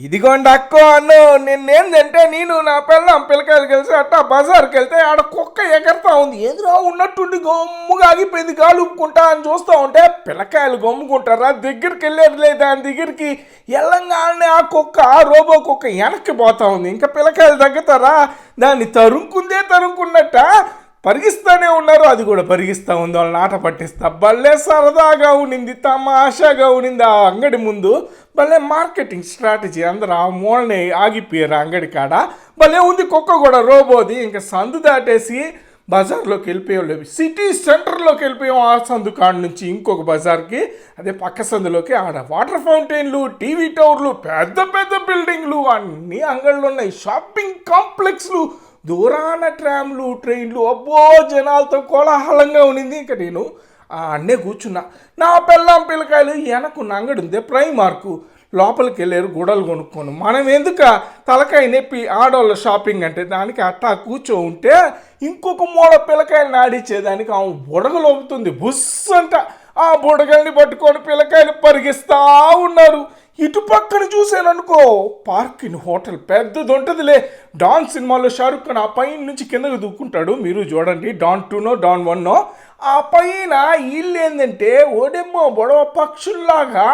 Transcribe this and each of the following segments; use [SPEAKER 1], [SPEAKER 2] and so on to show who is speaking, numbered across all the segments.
[SPEAKER 1] ఇదిగోండి అక్క అన్ను నిన్నేందంటే నేను నా పిల్లం పిల్లకాయలు కలిసి అట్టా బజార్కి వెళ్తే ఆడ కుక్క ఎగరతా ఉంది. ఎదురా ఉన్నట్టుండి గమ్ముగా ఆగిపోయింది గాలి ఊపుకుంటా అని చూస్తూ ఉంటే పిల్లకాయలు గమ్ముకుంటారా? దగ్గరికి వెళ్ళారు లేదా దాని దగ్గరికి వెళ్ళంగానే ఆ కుక్క ఆ రోబో కుక్క వెనక్కి పోతా ఉంది. ఇంకా పిల్లకాయలు తగ్గుతారా? దాన్ని తరుముకుందే తరుముకున్నట్ట? పరిగిస్తూనే ఉన్నారు అది కూడా పరిగిస్తా ఉంది. వాళ్ళని ఆట పట్టిస్తా. భలే సరదాగా ఉనింది తమాషాగా ఉనింది. ఆ అంగడి ముందు భలే మార్కెటింగ్ స్ట్రాటజీ. అందరూ ఆ మూలని ఆగిపోయారు అంగడి కాడ. భలే ఉంది కుక్క కూడా రోబోది. ఇంకా సందు దాటేసి బజార్లోకి వెళ్ళిపోయాం సిటీ సెంటర్లోకి వెళ్ళిపోయాం ఆ సందు కాడ నుంచి ఇంకొక బజార్కి. అదే పక్క సందులోకి. ఆడ వాటర్ ఫౌంటైన్లు టీవీ టవర్లు పెద్ద పెద్ద బిల్డింగ్లు అన్ని అంగళ్ళు ఉన్నాయి షాపింగ్ కాంప్లెక్స్లు దూరాన ట్రామ్లు ట్రైన్లు అబ్బో జనాలతో కోలాహలంగా ఉండింది ఇంకా నేను ఆ అన్నే కూర్చున్నా. నా పిల్లం పిల్లకాయలు వెనకున్న అంగడి ఉంది ప్రైమార్కు లోపలికి వెళ్ళారు గుడలు కొనుక్కోను. మనం ఎందుక తలకాయ నొప్పి ఆడవాళ్ళ షాపింగ్ అంటే దానికి అట్టా కూర్చో ఉంటే ఇంకొక మూడ పిల్లకాయలు నాడిచ్చేదానికి ఆమె బుడగలోపుతుంది బుస్ అంట ఆ బుడగల్ని పట్టుకొని పిల్లకాయలు పరిగిస్తా ఉన్నారు. ఇటు పక్కన చూశాననుకో పార్కిన్ హోటల్ పెద్దది ఉంటుందిలే. డాన్ సినిమాలో షారుఖ్ ఖాన్ ఆ పైన నుంచి కిందకు దూక్కుంటాడు. మీరు చూడండి డాన్ టూనో డాన్ వన్నో ఆ పైన వీళ్ళు ఏంటంటే ఓడెమ్మో బొడవ పక్షుల్లాగా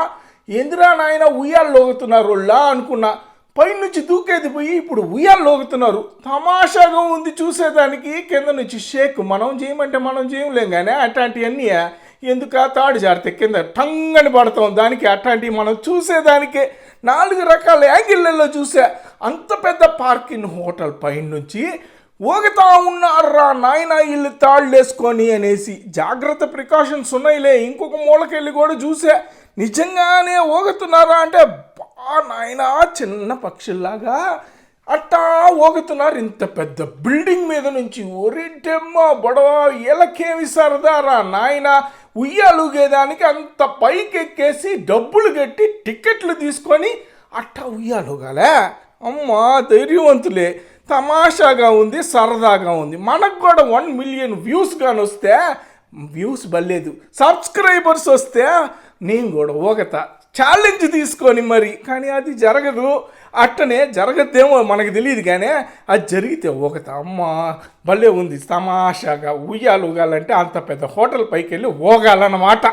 [SPEAKER 1] ఎందురా నాయన ఉయ్యాల్లోగుతున్నారు లా అనుకున్నా. పైనుంచి దూకేది పోయి ఇప్పుడు ఉయ్యాల్లోగుతున్నారు తమాషాగా ఉంది చూసేదానికి. కింద నుంచి షేక్ మనం చేయమంటే మనం చేయలేం కానీ అట్లాంటివన్నీ ఎందుకు తాడు జారితే కింద టంగని పడతాం? దానికి అట్లాంటివి మనం చూసేదానికే నాలుగు రకాల యాంగిళ్ళల్లో చూసా అంత పెద్ద పార్కింగ్ హోటల్ పైన నుంచి ఊగుతా ఉన్నారా నాయన ఇల్లు తాళ్ళేసుకొని అనేసి జాగ్రత్త ప్రికాషన్స్ ఉన్నాయిలే. ఇంకొక మూలకెళ్ళి కూడా చూసా నిజంగానే ఊగుతున్నారా అంటే బా నాయనా చిన్న పక్షుల్లాగా అట్టా ఊగుతున్నారు. ఇంత పెద్ద బిల్డింగ్ మీద నుంచి ఒరిటెమ్మ బొడవ ఎలకేమి సరదారా నాయన? ఉయ్యాలుగేదానికి అంత పైకి ఎక్కేసి డబ్బులు కట్టి టికెట్లు తీసుకొని అట్టా ఉయ్యాలుగాలే. అమ్మా ధైర్యవంతులే. తమాషాగా ఉంది సరదాగా ఉంది. మనకు కూడా వన్ మిలియన్ వ్యూస్ కానీ వస్తే వ్యూస్ బలేదు సబ్స్క్రైబర్స్ వస్తే నేను కూడా ఊగతా ఛాలెంజ్ తీసుకొని మరి. కానీ అది జరగదు. అట్టనే జరగద్దేమో మనకు తెలియదు కానీ అది జరిగితే ఒక అమ్మ భలే ఉంది తమాషాగా ఉయ్యాలు ఉగాలంటే అంత పెద్ద హోటల్ పైకి వెళ్ళి ఓగాలన్నమాట